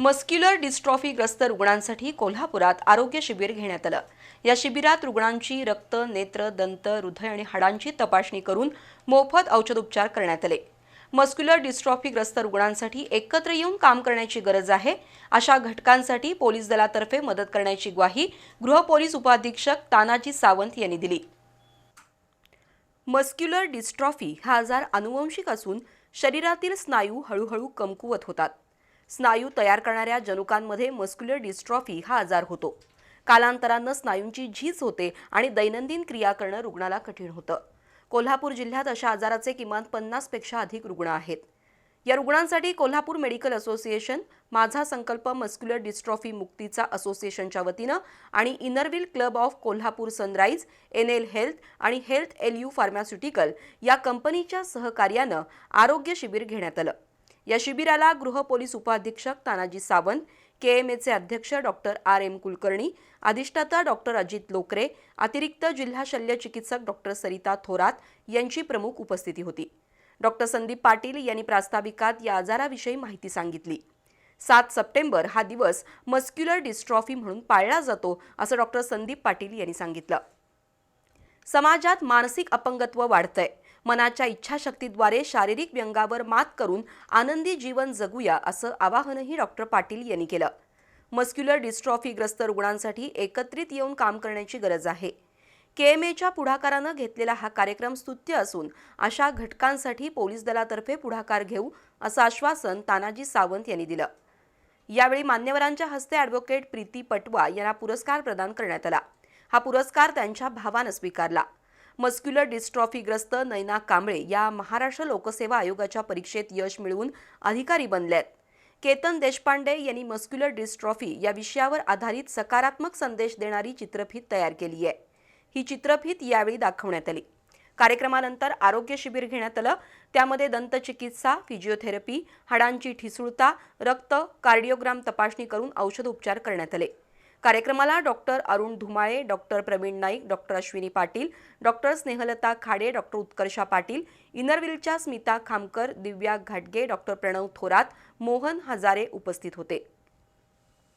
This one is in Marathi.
मस्क्युलर डिस्ट्रॉफीग्रस्त रुग्णांसाठी कोल्हापुरात आरोग्य शिबिर घेण्यात आलं. या शिबिरात रुग्णांची रक्त नेत्र दंत हृदय आणि हाडांची तपासणी करून मोफत औषधोपचार करण्यात आले. मस्क्युलर डिस्ट्रॉफीग्रस्त रुग्णांसाठी एकत्र येऊन काम करण्याची गरज आहे. अशा घटकांसाठी पोलीस दलातर्फे मदत करण्याची ग्वाही गृह पोलीस उपाधीक्षक तानाजी सावंत यांनी दिली. मस्क्युलर डिस्ट्रॉफी हा आजार अनुवंशिक असून शरीरातील स्नायू हळूहळू कमकुवत होतात. स्नायू तयार करणाऱ्या जनुकांमध्ये मस्क्युलर डिस्ट्रॉफी हा आजार होतो. कालांतरानं स्नायूंची झीज होते आणि दैनंदिन क्रिया करणं रुग्णाला कठीण होतं. कोल्हापूर जिल्ह्यात अशा आजाराचे किमान पन्नासपेक्षा अधिक रुग्ण आहेत. या रुग्णांसाठी कोल्हापूर मेडिकल असोसिएशन माझा संकल्प मस्क्युलर डिस्ट्रॉफी मुक्तीचा असोसिएशनच्या वतीनं आणि Inner Wheel club of Kolhapur Sunrise N L health आणि हेल्थ एल यू फार्मास्युटिकल या कंपनीच्या सहकार्यानं आरोग्य शिबिर घेण्यात आलं. या शिबिराला गृह पोलीस उपाधीक्षक तानाजी सावंत के एम एचे अध्यक्ष डॉक्टर आर एम कुलकर्णी अधिष्ठाता डॉक्टर अजित लोकरे अतिरिक्त जिल्हा शल्य चिकित्सक डॉक्टर सरिता थोरात यांची प्रमुख उपस्थिती होती. डॉक्टर संदीप पाटील यांनी प्रास्ताविकात या आजाराविषयी माहिती सांगितली. सात सप्टेंबर हा दिवस मस्क्युलर डिस्ट्रॉफी म्हणून पाळला जातो असं डॉक्टर संदीप पाटील यांनी सांगितलं. समाजात मानसिक अपंगत्व वाढतंय. मनाच्या इच्छाशक्तीद्वारे शारीरिक व्यंगावर मात करून आनंदी जीवन जगूया असं आवाहनही डॉक्टर पाटील यांनी केलं. मस्क्युलर डिस्ट्रॉफीग्रस्त रुग्णांसाठी एकत्रित येऊन काम करण्याची गरज आहे. के एम एच्या पुढाकारानं घेतलेला हा कार्यक्रम स्तुत्य असून अशा घटकांसाठी पोलीस दलातर्फे पुढाकार घेऊ असं आश्वासन तानाजी सावंत यांनी दिलं. यावेळी मान्यवरांच्या हस्ते ॲडव्होकेट प्रीती पटवा यांना पुरस्कार प्रदान करण्यात आला. हा पुरस्कार त्यांच्या भावानं स्वीकारला. मस्क्युलर डिस्ट्रॉफीग्रस्त नैना कांबळे या महाराष्ट्र लोकसेवा आयोगाच्या परीक्षेत यश मिळवून अधिकारी बनल्यात. केतन देशपांडे यांनी मस्क्युलर डिस्ट्रॉफी या विषयावर आधारित सकारात्मक संदेश देणारी चित्रफीत तयार केली आहे. ही चित्रफीत यावेळी दाखवण्यात आली. कार्यक्रमानंतर आरोग्य शिबिर घेण्यात आलं. त्यामध्ये दंतचिकित्सा फिजिओथेरपी हाडांची ठिसूळता रक्त कार्डिओग्राम तपासणी करून औषधोपचार करण्यात आले. कार्यक्रमाला doctor Arun Dhumale doctor Praveen Naik doctor Ashwini Patil doctor Snehalata Khade doctor Utkarsha Patil इनरविलच्या Smita Khamkar Divya घाटगे डॉक्टर प्रणव थोरात मोहन हजारे उपस्थित होते.